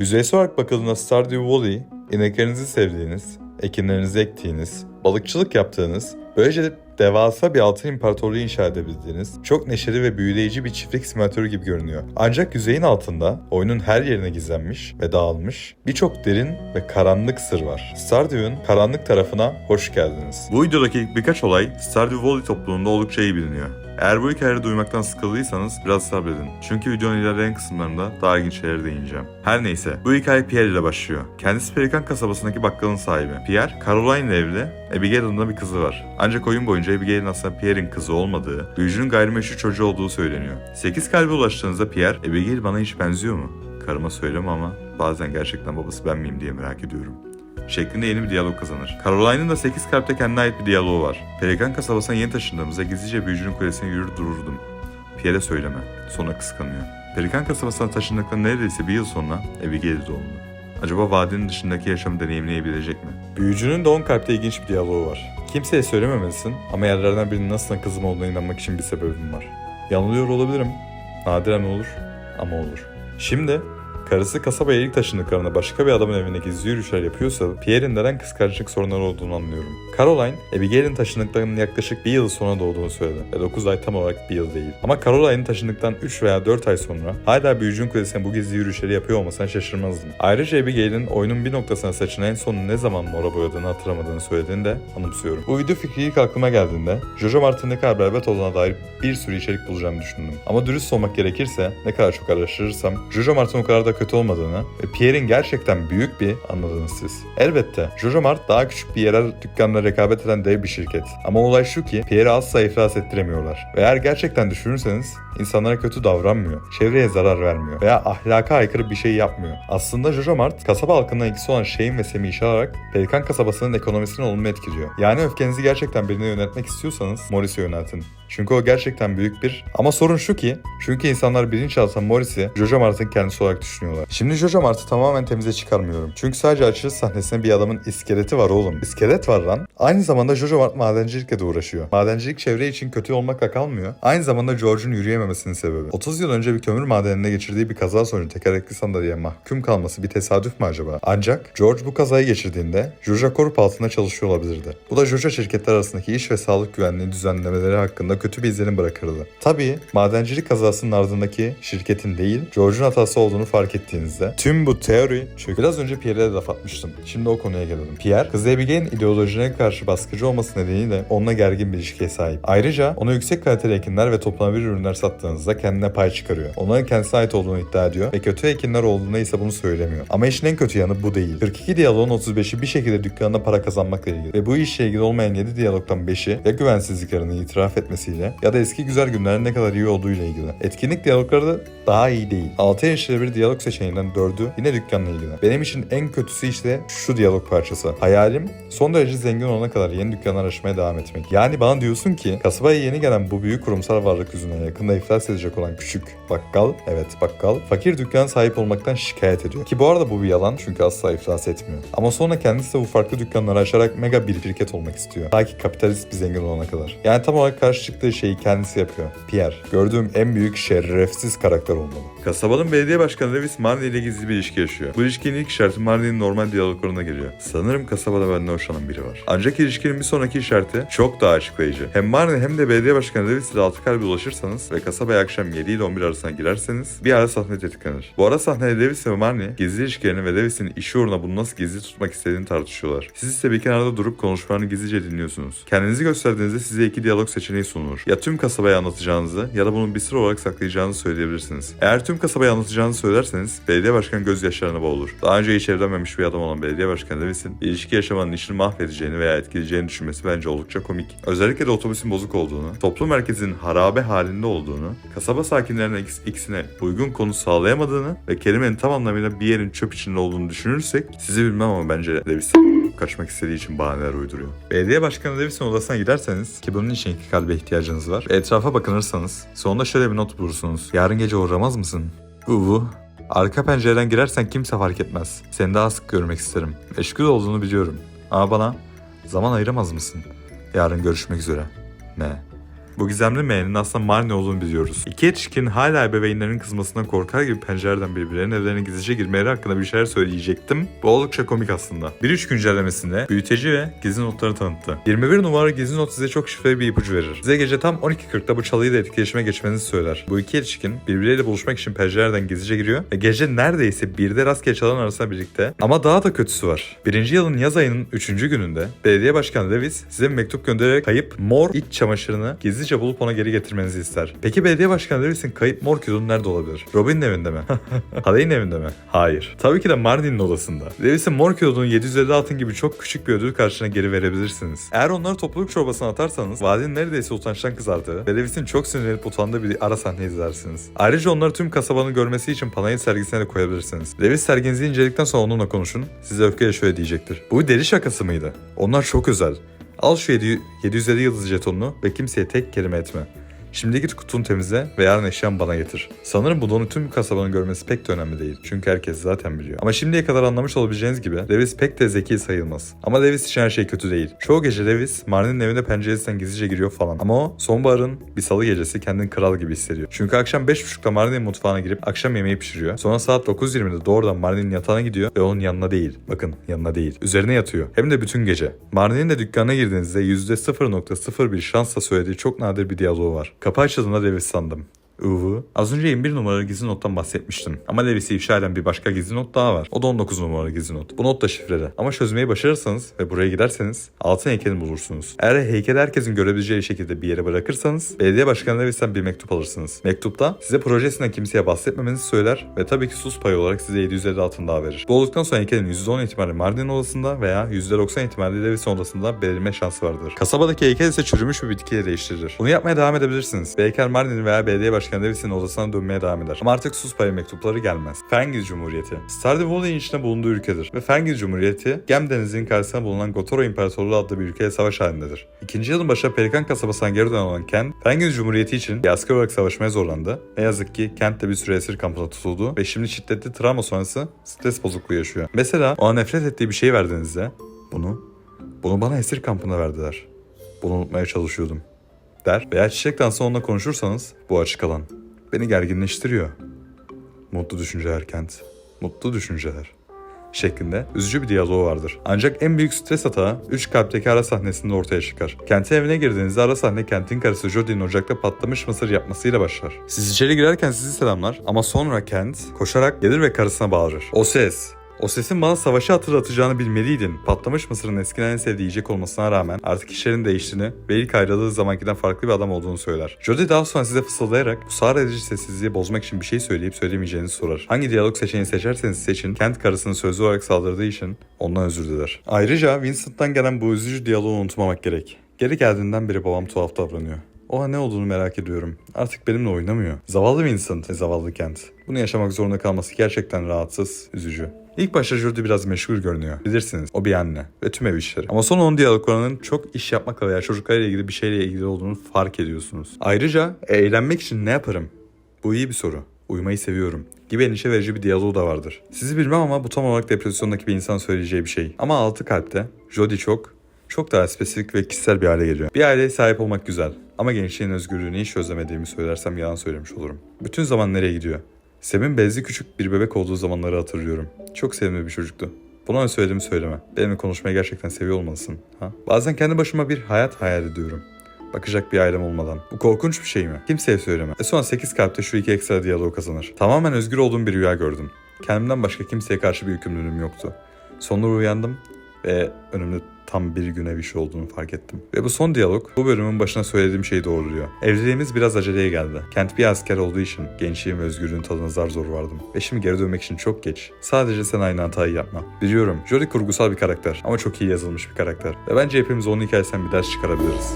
Yüzeysel olarak bakıldığında Stardew Valley, ineklerinizi sevdiğiniz, ekinlerinizi ektiğiniz, balıkçılık yaptığınız, böylece devasa bir altın imparatorluğu inşa edebildiğiniz, çok neşeli ve büyüleyici bir çiftlik simülatörü gibi görünüyor. Ancak yüzeyin altında, oyunun her yerine gizlenmiş ve dağılmış, birçok derin ve karanlık sır var. Stardew'un karanlık tarafına hoş geldiniz. Bu videodaki birkaç olay Stardew Valley topluluğunda oldukça iyi biliniyor. Eğer bu hikayeleri duymaktan sıkıldıysanız biraz sabredin. Çünkü videonun ilerleyen kısımlarında daha ilginç şeylere değineceğim. Her neyse, bu hikaye Pierre ile başlıyor. Kendisi Pelikan kasabasındaki bakkalın sahibi. Pierre, Caroline ile evli, Abigail adında bir kızı var. Ancak oyun boyunca Abigail'in aslında Pierre'in kızı olmadığı, büyücünün gayrimeşru çocuğu olduğu söyleniyor. 8 kalbe ulaştığınızda Pierre, Abigail bana hiç benziyor mu? Karıma söyleme ama bazen gerçekten babası ben miyim diye merak ediyorum şeklinde yeni bir diyalog kazanır. Caroline'ın da 8 kalpte kendine ait bir diyaloğu var. Pelikan kasabasına yeni taşındığımızda gizlice büyücünün kulesine yürür dururdum. Pierre'e söyleme. Sonra kıskanıyor. Pelikan kasabasına taşındıktan neredeyse bir yıl sonra Abigail doğumlu. Acaba vadinin dışındaki yaşamı deneyimleyebilecek mi? Büyücünün de 10 kalpte ilginç bir diyaloğu var. Kimseye söylememelisin ama yerlerden birinin nasıl kızım olduğuna inanmak için bir sebebim var. Yanılıyor olabilirim. Nadiren olur ama olur. Şimdi Karısı kasabaya ilk taşındıklarında başka bir adamın evine gizli yürüyüşler yapıyorsa Pierre'in neden kıskançlık sorunları olduğunu anlıyorum. Caroline, Abigail'in taşındıklarının yaklaşık bir yıl sonra doğduğunu söyledi ve 9 ay tam olarak bir yıl değil. Ama Caroline'in taşındıktan 3 veya 4 ay sonra hala büyücünün kulesine bu gizli yürüyüşleri yapıyor olmasına şaşırmazdım. Ayrıca Abigail'in oyunun bir noktasına saçını en son ne zaman mora boyadığını hatırlamadığını söylediğini de anımsıyorum. Bu video fikri ilk aklıma geldiğinde Jojo Mart'ın ne kadar berbat olduğuna dair bir sürü içerik bulacağımı düşündüm. Ama dürüst olmak gerekirse ne kadar çok araştırırsam Jojo Mart'ın o kadar da kötü olmadığını ve Pierre'in gerçekten büyük bir anladınız siz. Elbette Jojo Mart daha küçük bir yerel dükkanla rekabet eden dev bir şirket. Ama olay şu ki Pierre'i asla iflas ettiremiyorlar. Ve eğer gerçekten düşünürseniz insanlara kötü davranmıyor, çevreye zarar vermiyor veya ahlaka aykırı bir şey yapmıyor. Aslında Jojo Mart kasaba halkına ilgisi olan Shane ve Sam'i işe alarak Pelikan kasabasının ekonomisini olumlu etkiliyor. Yani öfkenizi gerçekten birine yöneltmek istiyorsanız Morris'e yöneltin. Çünkü o gerçekten büyük bir... Ama sorun şu ki, çünkü insanlar bilinçaltı Morris'i Jojo Mart'ın kendisi olarak düşünüyorlar. Şimdi Jojo Mart'ı tamamen temize çıkarmıyorum. Çünkü sadece açılış sahnesinde bir adamın iskeleti var oğlum. İskelet var lan. Aynı zamanda Jojo Mart madencilikle de uğraşıyor. Madencilik çevre için kötü olmakla kalmıyor. Aynı zamanda George'un yürüyememesinin sebebi. 30 yıl önce bir kömür madeninde geçirdiği bir kaza sonucu tekerlekli sandalyeye mahkum kalması bir tesadüf mü acaba? Ancak George bu kazayı geçirdiğinde Jojo Corp altında çalışıyor olabilirdi. Bu da Jojo şirketler arasındaki iş ve sağlık güvenliği düzenlemeleri hakkında kötü bir izlenim bırakırdı. Tabii madencilik kazasının ardındaki şirketin değil George'un hatası olduğunu fark ettiğinizde tüm bu teori çünkü biraz önce Pierre'e de laf atmıştım. Şimdi o konuya gelelim. Pierre, kızı Abigail'in ideolojine karşı baskıcı olması nedeniyle onunla gergin bir ilişkiye sahip. Ayrıca ona yüksek kaliteli ekinler ve toplanabilir ürünler sattığınızda kendine pay çıkarıyor. Onların kendisine ait olduğunu iddia ediyor ve kötü ekinler olduğunda ise bunu söylemiyor. Ama işin en kötü yanı bu değil. 42 diyaloğun 35'i bir şekilde dükkanında para kazanmakla ilgili. Ve bu işle ilgili olmayan 7 diyalogdan 5'i ya güvensizliklerini itiraf etmesiyle ya da eski güzel günlerin ne kadar iyi olduğuyla ilgili. Etkinlik diyalogları da daha iyi değil. 6 yaşlı bir diyalog seçeneğinden 4'ü yine dükkanla ilgili. Benim için en kötüsü işte şu diyalog parçası. Hayalim son derece zengin olana kadar yeni dükkanlar açmaya devam etmek. Yani bana diyorsun ki kasabaya yeni gelen bu büyük kurumsal varlık yüzünden yakında iflas edecek olan küçük bakkal, evet bakkal, fakir dükkan sahip olmaktan şikayet ediyor. Ki bu arada bu bir yalan çünkü asla iflas etmiyor. Ama sonra kendisi de bu farklı dükkanları açarak mega bir şirket olmak istiyor. Ta ki kapitalist bir zengin olana kadar. Yani tam olarak karşı çıktığı şeyi kendisi yapıyor. Pierre, gördüğüm en büyük şerefsiz karakter olmalı. Kasabanın belediye başkanı Lewis Marnie ile gizli bir ilişki yaşıyor. Bu ilişkinin ilk şartı Marnie'nin normal diyaloglarına geliyor. Sanırım kasabada benden hoşlanan biri var. Ancak ilişkinin bir sonraki işareti çok daha açıklayıcı. Hem Marnie hem de belediye başkanı Lewis ile altı kalbe ulaşırsanız ve kasabaya akşam 7 ile 11 arasına girerseniz bir ara sahne tetiklenir. Bu ara sahnede Lewis ve Marnie gizli ilişkilerini ve Lewis'in işi uğruna bunu nasıl gizli tutmak istediğini tartışıyorlar. Siz ise bir kenarda durup konuşmalarını gizlice dinliyorsunuz. Kendinizi gösterdiğinizde size iki diyalog seçeneği sunulur. Ya tüm kasabaya anlatacağınızı ya da bunun bir sır olarak saklayacağınızı söyleyebilirsiniz. Eğer tüm kasabaya anlatacağınızı söylerseniz belediye başkanı gözyaşlarına boğulur. Daha önce hiç evlenmemiş bir adam olan belediye başkanı Lewis'in ilişki yaşamanın işini mahvedeceğini veya etkileyeceğini düşünmesi bence oldukça komik. Özellikle de otobüsün bozuk olduğunu, toplum merkezinin harabe halinde olduğunu, kasaba sakinlerine ikis- ikisine uygun konu sağlayamadığını ve kelimenin tam anlamıyla bir yerin çöp içinde olduğunu düşünürsek sizi bilmem ama bence Lewis kaçmak istediği için bahaneler uyduruyor. Belediye başkanı Lewis'in odasına giderseniz ki bunun için iki kalbe ihtiyacınız var. Etrafa bakınırsanız sonunda şöyle bir not bulursunuz. Yarın gece uğramaz mısın? Uvu. Arka pencereden girersen kimse fark etmez. Seni daha sık görmek isterim. Meşgul olduğunu biliyorum. Ama bana zaman ayıramaz mısın? Yarın görüşmek üzere. Ne? Bu gizemli M'nin aslında Marnie olduğunu biliyoruz. İki yetişkin hala ebeveynlerinin kızmasından korkar gibi pencereden birbirlerinin evlerine gizlice girmeleri hakkında bir şeyler söyleyecektim. Bu oldukça komik aslında. 1.3 güncellemesinde büyüteci ve gizli notları tanıttı. 21 numara gizli not size çok şifreli bir ipucu verir. Size gece tam 12.40'da bu çalıyla etkileşime geçmenizi söyler. Bu iki yetişkin birbirleriyle buluşmak için pencerelerden gizlice giriyor ve gece neredeyse bir de rastgele çalan arasında birlikte. Ama daha da kötüsü var. Birinci yılın yaz ayının 3. gününde belediye başkanı Lewis size bir mektup göndererek kayıp mor iç çamaşırını gizlice bulup ona geri getirmenizi ister. Peki belediye başkanı Lewis'in kayıp mor kürünü nerede olabilir? Robin'in evinde mi? Haley'in evinde mi? Hayır. Tabii ki de Marnie'nin odasında. Lewis'in mor kürünü 750 altın gibi çok küçük bir ödül karşına geri verebilirsiniz. Eğer onları topluluk çorbasına atarsanız vadinin neredeyse utançtan kızardığı ve Lewis'in çok sinirlenip utandığı bir ara sahne izlersiniz. Ayrıca onları tüm kasabanın görmesi için panayın sergisine de koyabilirsiniz. Lewis serginizi inceledikten sonra onunla konuşun. Size öfkeyle şöyle diyecektir. Bu bir deli şakası mıydı? Onlar çok özel. Al şu 7, 750 yıldız jetonunu ve kimseye tek kelime etme. Şimdi git kutunu temizle ve yarın eşyan bana getir. Sanırım bu donu tüm kasabanın görmesi pek de önemli değil. Çünkü herkes zaten biliyor. Ama şimdiye kadar anlamış olabileceğiniz gibi Lewis pek de zeki sayılmaz. Ama Lewis için her şey kötü değil. Çoğu gece Lewis Marnie'nin evine penceresinden gizlice giriyor falan. Ama o sonbaharın bir salı gecesi kendini kral gibi hissediyor. Çünkü akşam 5.30'da Marnie'nin mutfağına girip akşam yemeği pişiriyor. Sonra saat 9.20'de doğrudan Marnie'nin yatağına gidiyor ve onun yanına değil. Bakın yanına değil. Üzerine yatıyor. Hem de bütün gece. Marnie'nin de dükkanına girdiğinizde %0.01 şansla söylediği çok nadir bir diyaloğu var. Kapı açıldığında Lewis sandım. Uhu. Az önce 21 numaralı gizli nottan bahsetmiştim. Ama Lewis'i ifşa eden bir başka gizli not daha var. O da 19 numaralı gizli not. Bu not da şifreli. Ama çözmeyi başarırsanız ve buraya giderseniz altın heykelini bulursunuz. Eğer heykeli herkesin görebileceği şekilde bir yere bırakırsanız belediye başkanı Lewis'ten bir mektup alırsınız. Mektupta size projesinden kimseye bahsetmemenizi söyler ve tabii ki sus payı olarak size 750 altın daha verir. Bu olduktan sonra heykelin %10 ihtimalle Marnie'nin odasında veya %90 ihtimalle Lewis'in odasında belirme şansı vardır. Kasabadaki heykel ise çürümüş bir bitkiyle değiştirilir. Bunu yapmaya devam edebilirsiniz. Heykel Marnie'nin veya belediye başkanı Lewis'in odasına dönmeye devam eder. Ama artık sus payı mektupları gelmez. Fengil Cumhuriyeti. Stardew Valley'in içinde bulunduğu ülkedir. Ve Fengil Cumhuriyeti Gem Denizi'nin karşısında bulunan Gotoro İmparatorluğu adlı bir ülkeye savaş halindedir. İkinci yılın başında Pelikan kasabasından geri dönen olan Kent, Fengil Cumhuriyeti için bir asker olarak savaşmaya zorlandı. Ne yazık ki Kent de bir süre esir kampına tutuldu ve şimdi şiddetli travma sonrası stres bozukluğu yaşıyor. Mesela ona nefret ettiği bir şey verdiğinizde bunu, bunu bana esir kampına verdiler. Bunu unutmaya çalışıyordum der veya çiçek dansı onunla konuşursanız bu açık alan. Beni gerginleştiriyor. Mutlu düşünceler Kent. Mutlu düşünceler. Şeklinde üzücü bir diyaloğu vardır. Ancak en büyük stres hata 3 kalpteki ara sahnesinde ortaya çıkar. Kent'in evine girdiğinizde ara sahne Kent'in karısı Jodie'nin ocakta patlamış mısır yapmasıyla başlar. Siz içeri girerken sizi selamlar ama sonra Kent koşarak gelir ve karısına bağırır. O ses, o sesin bana savaşı hatırlatacağını bilmeliydin. Patlamış Mısır'ın eskiden en sevdiği yiyecek olmasına rağmen artık işlerin değiştiğini ve ilk ayrıldığı zamankiden farklı bir adam olduğunu söyler. Jodie daha sonra size fısıldayarak bu sağır edici sessizliği bozmak için bir şey söyleyip söylemeyeceğinizi sorar. Hangi diyalog seçeneği seçerseniz seçin, Kent karısını sözlü olarak saldırdığı için ondan özür diler. Ayrıca Vincent'tan gelen bu üzücü diyaloğu unutmamak gerek. Geri geldiğinden beri babam tuhaf davranıyor. O ne olduğunu merak ediyorum. Artık benimle oynamıyor. Zavallı Vincent ve zavallı Kent. Bunu yaşamak zorunda kalması gerçekten rahatsız, üzücü. İlk başta Jodie biraz meşgul görünüyor. Bilirsiniz o bir anne ve tüm ev işleri. Ama sonra onun diyaloglarının çok iş yapmakla veya çocuklarla ilgili bir şeyle ilgili olduğunu fark ediyorsunuz. Ayrıca eğlenmek için ne yaparım? Bu iyi bir soru. Uyumayı seviyorum gibi endişe verici bir diyaloğu da vardır. Sizi bilmem ama bu tam olarak depresyondaki bir insan söyleyeceği bir şey. Ama altı kalpte Jodie çok, çok daha spesifik ve kişisel bir hale geliyor. Bir aileye sahip olmak güzel. Ama gençliğin özgürlüğünü hiç çözemediğimi söylersem yalan söylemiş olurum. Bütün zaman nereye gidiyor? Sem'in bezli küçük bir bebek olduğu zamanları hatırlıyorum. Çok sevimli bir çocuktu. Buna ne söylediğimi söyleme. Benimle konuşmayı gerçekten seviyor olmalısın. Ha? Bazen kendi başıma bir hayat hayal ediyorum. Bakacak bir ailem olmadan. Bu korkunç bir şey mi? Kimseye söyleme. Ve sonra 8 kalpte şu iki ekstra diyaloğu kazanır. Tamamen özgür olduğum bir rüya gördüm. Kendimden başka kimseye karşı bir yükümlülüğüm yoktu. Sonra uyandım ve önümde tam bir gün ev işi olduğunu fark ettim. Ve bu son diyalog bu bölümün başına söylediğim şeyi doğruluyor. Evliliğimiz biraz aceleye geldi. Kent bir asker olduğu için gençliğin ve özgürlüğün tadına zar zor vardım. Ve şimdi geri dönmek için çok geç. Sadece sen aynı hatayı yapma. Biliyorum Jodie kurgusal bir karakter ama çok iyi yazılmış bir karakter. Ve bence hepimiz onun hikayesinden bir ders çıkarabiliriz.